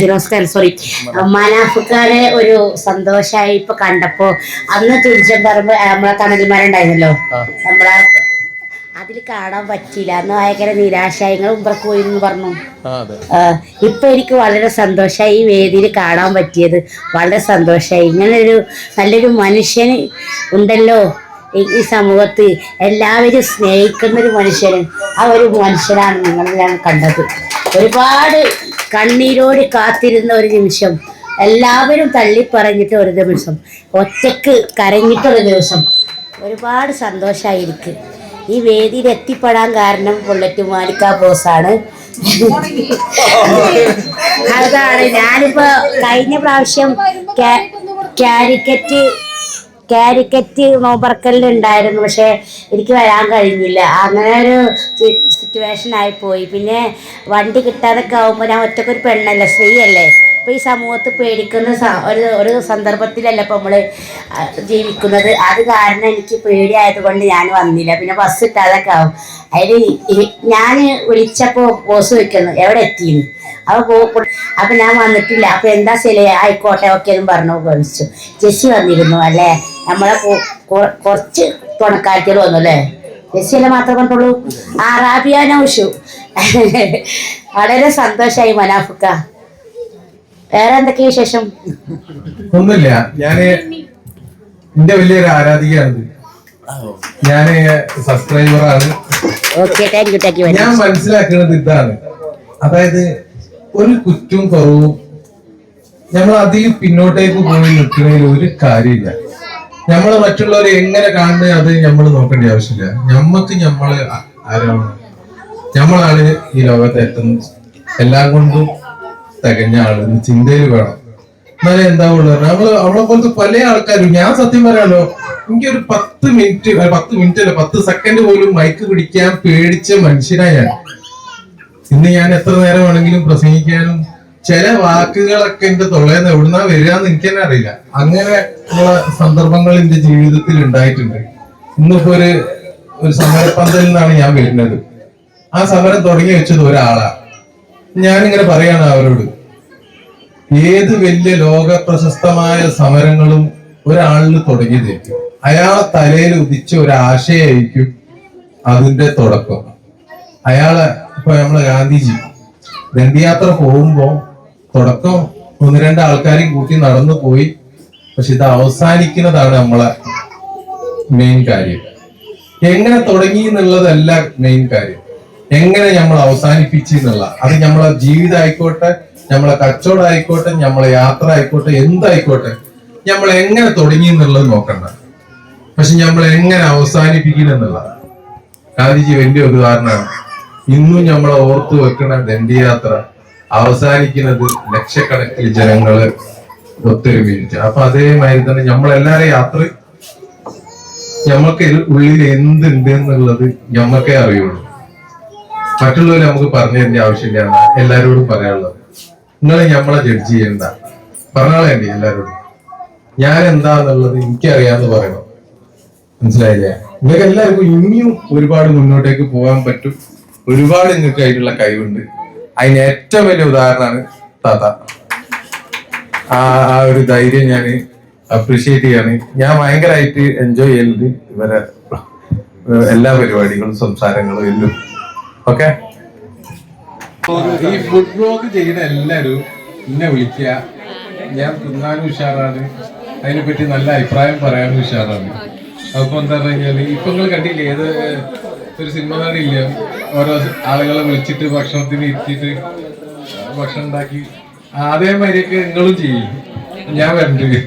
Firoz Khan sorry മനാഫുക്കാരെ ഒരു സന്തോഷമായി ഇപ്പൊ കണ്ടപ്പോ അന്ന് തുഞ്ചൻ പറമ്പ് നമ്മളെ തണൽമാരുണ്ടായിരുന്നല്ലോ നമ്മളെ അതിൽ കാണാൻ പറ്റിയില്ല. അന്ന് ഭയങ്കര നിരാശായി നിങ്ങൾ പോയി എന്ന് പറഞ്ഞു. ഇപ്പൊ എനിക്ക് വളരെ സന്തോഷമായി ഈ വേദിയിൽ കാണാൻ പറ്റിയത്. വളരെ സന്തോഷമായി ഇങ്ങനൊരു നല്ലൊരു മനുഷ്യന് ഉണ്ടല്ലോ ഈ സമൂഹത്ത് എല്ലാവരും സ്നേഹിക്കുന്ന ഒരു മനുഷ്യന്. ആ ഒരു മനുഷ്യനാണ് നിങ്ങളെ ഞാൻ കണ്ടത്. ഒരുപാട് കണ്ണീരോട് കാത്തിരുന്ന ഒരു നിമിഷം. എല്ലാവരും തള്ളിപ്പറഞ്ഞിട്ട് ഒരു ദിവസം. ഒറ്റയ്ക്ക് കരഞ്ഞിട്ടൊരു ദിവസം. ഒരുപാട് സന്തോഷമായിരിക്കും ഈ വേദിയിൽ എത്തിപ്പെടാൻ കാരണം ബുള്ളറ്റ് മാലിക്ക ബോസാണ് അതാണ്. ഞാനിപ്പോ കഴിഞ്ഞ പ്രാവശ്യം കാലിക്കറ്റ് കാലിക്കറ്റ് നോമ്പറക്കലിൽ ഉണ്ടായിരുന്നു പക്ഷെ എനിക്ക് വരാൻ കഴിഞ്ഞില്ല. അങ്ങനെ ഒരു സിറ്റുവേഷൻ ആയിപ്പോയി പിന്നെ വണ്ടി കിട്ടാതൊക്കെ ആകുമ്പോൾ ഞാൻ ഒറ്റക്കൊരു പെണ്ണല്ലേ സ്ത്രീയല്ലേ? അപ്പോൾ ഈ സമൂഹത്ത് പേടിക്കുന്ന ഒരു ഒരു സന്ദർഭത്തിലല്ല ഇപ്പോൾ നമ്മൾ ജീവിക്കുന്നത്. അത് കാരണം എനിക്ക് പേടിയായത് കൊണ്ട് ഞാൻ വന്നില്ല. പിന്നെ ബസ് കിട്ടാതൊക്കെ ആവും. അതിൽ ഞാൻ വിളിച്ചപ്പോൾ ബോസ് വയ്ക്കുന്നു എവിടെ എത്തിയെന്ന് അപ്പോൾ പോ അപ്പം ഞാൻ വന്നിട്ടില്ല. അപ്പം എന്താ ശരി ആയിക്കോട്ടെ ഓക്കെ എന്ന് പറഞ്ഞു വിളിച്ചു. ജെസ്സി വന്നിരുന്നു അല്ലേ? നമ്മളെ കുറച്ച് തുണക്കാറ്റികൾ വന്നു അല്ലേ? ജെസ്സിയല്ലേ മാത്രം കണ്ടുള്ളൂ ആറാബിയാനോഷു റാബിയ നൗഷു. വളരെ സന്തോഷമായി മനാഫുക്ക. വേറെ എന്തൊക്കെയാ വിശേഷം? ഒന്നുമില്ല. ഞാൻ എന്റെ വലിയൊരു ആരാധികയാണ്. ഞാൻ സബ്സ്ക്രൈബറാണ് ഞാൻ മനസ്സിലാക്കുന്നത് ഇതാണ്. അതായത് ഒരു കുറ്റവും കുറവും നമ്മൾ അധികം പിന്നോട്ടേക്ക് പോയി നിൽക്കുന്നതിൽ ഒരു കാര്യമില്ല. നമ്മൾ മറ്റുള്ളവരെ എങ്ങനെ കാണുന്നത് അത് നമ്മൾ നോക്കേണ്ട ആവശ്യമില്ല. നമ്മക്ക് നമ്മൾ ആരാണ്? നമ്മളാണ് ഈ ലോകത്തെ എത്തുന്നത് എല്ലാം കൊണ്ടും തികഞ്ഞ ആൾ ചിന്തയിൽ വേണം. എന്നാലേ എന്താവുള്ളൂ നമ്മൾ അവളെ പോലത്തെ പല ആൾക്കാരും ഞാൻ സത്യം പറയാലോ എനിക്കൊരു പത്ത് മിനിറ്റ് പത്ത് മിനിറ്റ് അല്ല പത്ത് സെക്കൻഡ് പോലും മൈക്ക് പിടിക്കാൻ പേടിച്ച മനുഷ്യനായ ഞാൻ. ഇന്ന് ഞാൻ എത്ര നേരം വേണമെങ്കിലും പ്രസംഗിക്കാനും ചില വാക്കുകളൊക്കെ എന്റെ തൊള്ളേന്ന് എവിടുന്നാ വരികയെന്ന് എനിക്ക് തന്നെ അറിയില്ല. അങ്ങനെ ഉള്ള സന്ദർഭങ്ങൾ എന്റെ ജീവിതത്തിൽ ഉണ്ടായിട്ടുണ്ട്. ഇന്നിപ്പോ ഒരു ഒരു നിന്നാണ് ഞാൻ വരുന്നത്. ആ സമരം തുടങ്ങി വെച്ചത് ഒരാളാ. ഞാനിങ്ങനെ പറയാണ് അവരോട്. ഏത് വലിയ ലോക പ്രശസ്തമായ സമരങ്ങളും ഒരാളിന് തുടങ്ങിയതായിരിക്കും. അയാളെ തലയിൽ ഉദിച്ച ഒരു ആശയായിരിക്കും അതിന്റെ തുടക്കം. അയാൾ ഇപ്പൊ നമ്മളെ ഗാന്ധിജി ദണ്ഡിയാത്ര പോകുമ്പോ തുടക്കം ഒന്ന് രണ്ട് ആൾക്കാരെയും കൂട്ടി നടന്നു പോയി. പക്ഷെ ഇത് അവസാനിക്കുന്നതാണ് നമ്മളെ മെയിൻ കാര്യം. എങ്ങനെ തുടങ്ങി എന്നുള്ളതല്ല മെയിൻ കാര്യം. എങ്ങനെ നമ്മൾ അവസാനിപ്പിച്ചു എന്നുള്ള. അത് നമ്മളെ ജീവിതം ആയിക്കോട്ടെ നമ്മളെ കച്ചവടം ആയിക്കോട്ടെ നമ്മളെ യാത്ര ആയിക്കോട്ടെ എന്തായിക്കോട്ടെ നമ്മൾ എങ്ങനെ തുടങ്ങി എന്നുള്ളത് നോക്കണ്ട. പക്ഷെ നമ്മൾ എങ്ങനെ അവസാനിപ്പിക്കണം എന്നുള്ളതാണ് ഗാന്ധിജി വലിയ ഒരു കാരണമാണ് ഇന്നും നമ്മളെ ഓർത്തു വെക്കുന്ന ദണ്ഡിയാത്ര അവസാനിക്കുന്നത് ലക്ഷക്കണക്കിന് ജനങ്ങൾ ഒത്തൊരുമിച്ച്. അപ്പൊ അതേമാതിരി തന്നെ നമ്മളെല്ലാരും യാത്ര ഞമ്മക്ക് ഉള്ളിൽ എന്തുണ്ട് എന്നുള്ളത് ഞമ്മക്കേ അറിയുള്ളൂ. മറ്റുള്ളവർ നമുക്ക് പറഞ്ഞു തരേണ്ട ആവശ്യമില്ല എല്ലാരോടും പറയാനുള്ളത്. നിങ്ങളെ ഞമ്മളെ ജഡ്ജ് ചെയ്യണ്ട. പറഞ്ഞാളേണ്ടി എല്ലാരോടും. ഞാൻ എന്താന്നുള്ളത് എനിക്കറിയാന്ന് പറയണം. മനസ്സിലായില്ലേ? നിങ്ങൾക്ക് എല്ലാവർക്കും ഇനിയും ഒരുപാട് മുന്നോട്ടേക്ക് പോകാൻ പറ്റും. ഒരുപാട് നിങ്ങൾക്ക് അതിനുള്ള കഴിവുണ്ട്. അതിന് ഏറ്റവും വലിയ ഉദാഹരണമാണ് താത്ത. ആ ആ ഒരു ധൈര്യം ഞാൻ അപ്രീഷിയേറ്റ് ചെയ്യാണ്. ഞാൻ ഭയങ്കരമായിട്ട് എൻജോയ് ചെയ്യുന്നത് ഇവരെ എല്ലാ പരിപാടികളും സംസാരങ്ങളും എല്ലാം. ഓക്കെ ഈ ഫുഡ് ബ്ലോഗ് ചെയ്യുന്ന എല്ലാവരും എന്നെ വിളിക്കുക. ഞാൻ തിന്നാനും ഉഷാറാണ്. അതിനെപ്പറ്റി നല്ല അഭിപ്രായം പറയാനും ഉഷാറാണ്. അപ്പൊ എന്താ പറഞ്ഞാൽ ഇപ്പൊ നിങ്ങൾ കണ്ടില്ലേ ഏത് ഒരു സിനിമ നടിയില്ല ഓരോ ആളുകളെ വിളിച്ചിട്ട് ഭക്ഷണത്തിന് ഇരുത്തിയിട്ട് ഭക്ഷണം ഉണ്ടാക്കി. അതേമാതിരിയൊക്കെ നിങ്ങളും ചെയ്യും. ഞാൻ വരണ്ട്.